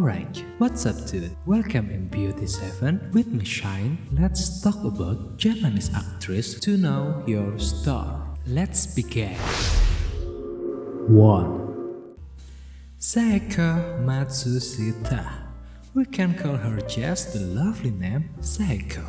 Alright, what's up dude? Welcome in Beauty 7 with me Shine. Let's talk about Japanese actress to know your star. Let's begin. 1. Saeko Matsushita. We can call her just the lovely name Seiko.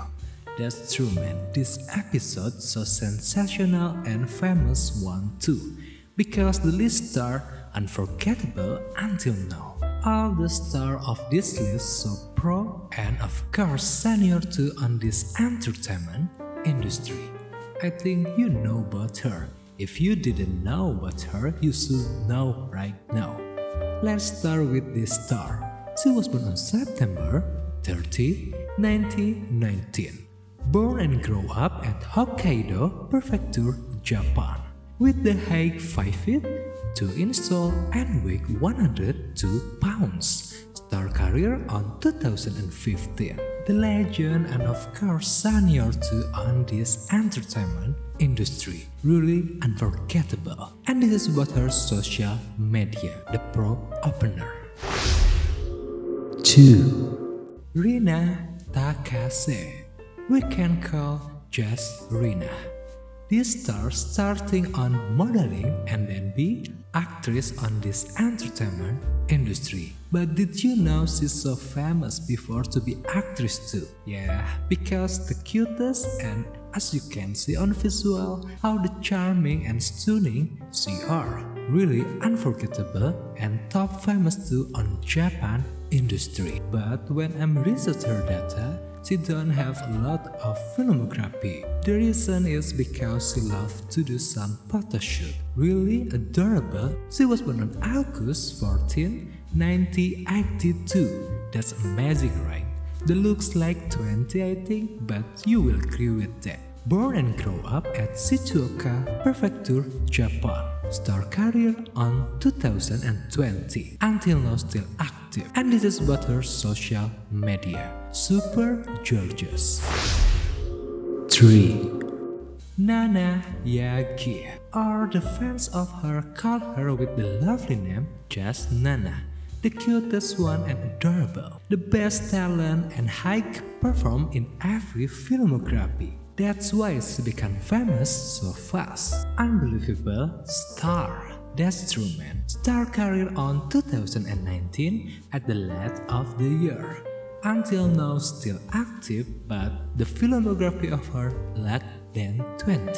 That's true man, this episode so sensational and famous one too, because the list star unforgettable until now. All the star of this list so pro and of course senior too on this entertainment industry. I think you know about her. If you didn't know about her, you should know right now. Let's start with this star. She was born on September 30, 1919. Born and grew up at Hokkaido Prefecture, Japan. With the height 5 feet, to install and weight 102 pounds. Star career on 2015. The legend and of course senior too on this entertainment industry. Really unforgettable. And this is about her social media, the pro opener. 2. Rina Takase. We can call just Rina. This star starting on modeling and then be actress on this entertainment industry. But did you know she's so famous before to be actress too? Yeah, because the cutest and as you can see on visual, how the charming and stunning she are. Really unforgettable and top famous too on Japan industry. But when I'm research her data, she don't have a lot of filmography. The reason is because she loves to do some photo shoot. Really adorable. She was born on August 14, 1982. That's amazing, right? The looks like 20 I think, but you will agree with that. Born and grow up at Shizuoka Prefecture, Japan. Star career on 2020 until now still active. And this is about her social media. Super gorgeous 3 Nana Yagi. Or the fans of her call her with the lovely name just Nana? The cutest one and adorable, the best talent and high perform in every filmography. That's why she became famous so fast. Unbelievable star. That's true man. Star career on 2019 at the last of the year. Until now still active but the filmography of her less than 20.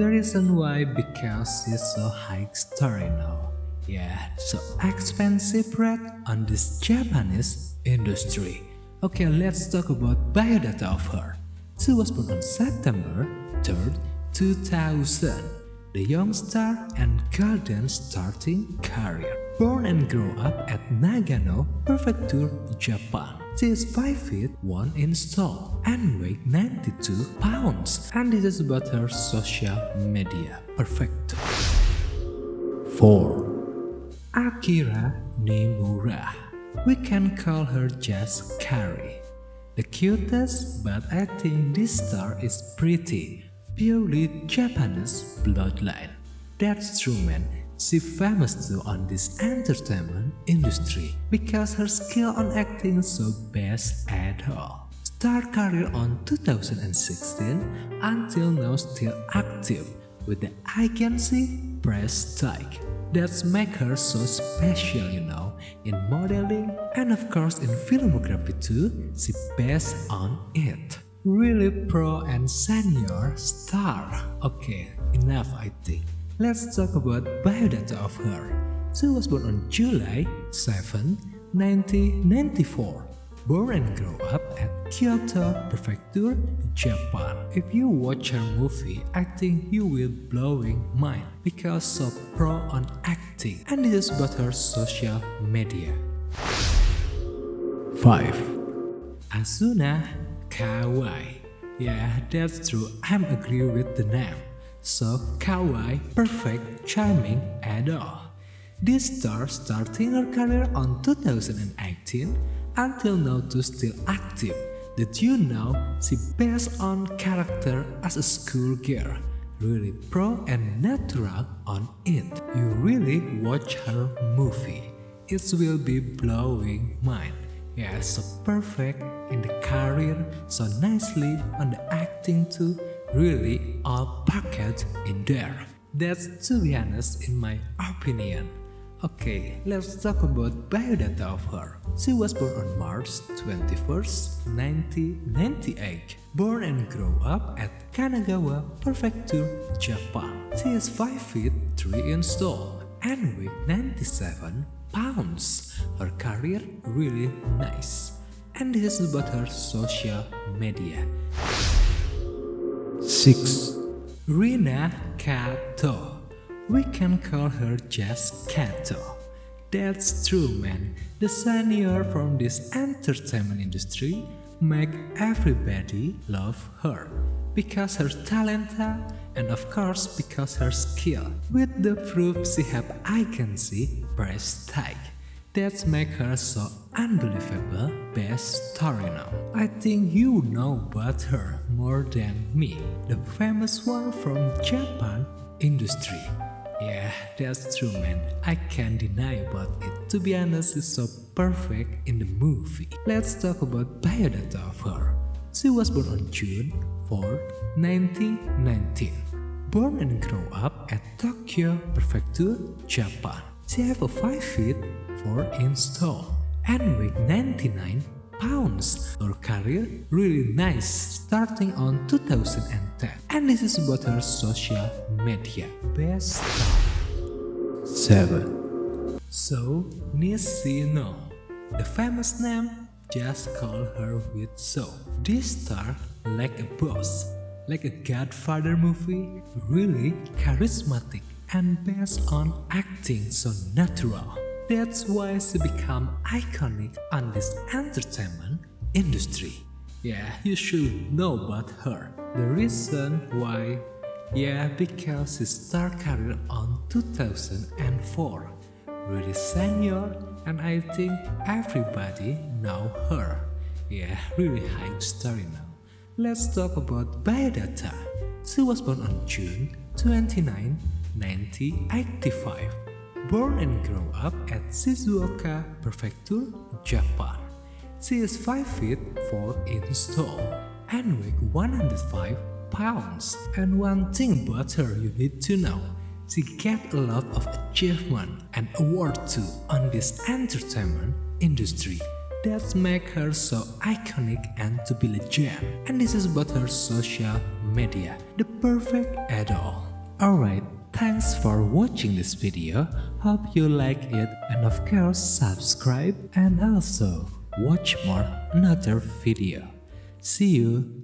The reason why because she's so high story now. Yeah, so expensive rate on this Japanese industry. Okay, let's talk about biodata of her. She was born on September 3rd, 2000. The young star and golden starting career. Born and grew up at Nagano Prefecture, Japan. She is 5 feet 1 inch tall and weight 92 pounds. And this is about her social media. Perfect. 4. Akira Nimura. We can call her just Carrie. The cutest, but I think this star is pretty, purely Japanese bloodline. That's true man, she famous too on this entertainment industry because her skill on acting so best at all. Star career on 2016 until now still active with the agency Press Tag. That's make her so special, you know, in modeling and of course in filmography too, she based on it. Really pro and senior star. Okay, enough I think. Let's talk about biodata of her. She was born on July 7, 1994 born and grew up at Kyoto Prefecture, Japan. If you watch her movie, I think you will blowing mind because so pro on acting and this is about her social media. 5. Asuna Kawai. Yeah, that's true. I'm agree with the name. So kawaii, perfect, charming, and all. This star starting her career on 2018 until now to still active. Did you know she based on character as a schoolgirl? Really pro and natural on it. You really watch her movie. it will be blowing mind. Yeah, so perfect in the career, so nicely on the acting too. Really, all packed in there. That's to be honest, in my opinion. Okay, let's talk about biodata of her. She was born on March 21st, 1998. Born and grew up at Kanagawa Prefecture, Japan. She is 5 feet 3 inches tall and weighs 97 pounds. Her career really nice. And this is about her social media. 6. Rina Kato. We can call her just Kato. That's true, man. The senior from this entertainment industry make everybody love her because her talent and of course because her skill. With the proof she have I can see price tag. That make her so unbelievable best story now. I think you know about her more than me. The famous one from Japan industry. Yeah, that's true, man. I can't deny about it. To be honest, it's so perfect in the movie. Let's talk about biodata of her. She was born on June 4, 1919. Born and grew up at Tokyo Prefecture, Japan. She have a 5 feet 4 inch tall and weigh 99 pounds. Her career really nice starting on 2010 and this is about her social media. Best 7. So Nishino. The famous name just call her with so. This star like a boss, like a Godfather movie, really charismatic and based on acting so natural. That's why she become iconic on this entertainment industry. Yeah, you should know about her. The reason why, yeah, because she started career on 2004. Really senior, and I think everybody know her. Yeah, really high story now. Let's talk about biodata. She was born on June 29, 1985 born and grew up at Shizuoka Prefecture, Japan. She is 5 feet 4 inches tall and weighs 105 pounds. And one thing about her you need to know, she get a lot of achievement and award too on this entertainment industry. That make her so iconic and to be legend. And this is about her social media, the perfect idol. Alright, Thanks for watching this video, hope you like it. And of course subscribe and also watch more another video. See you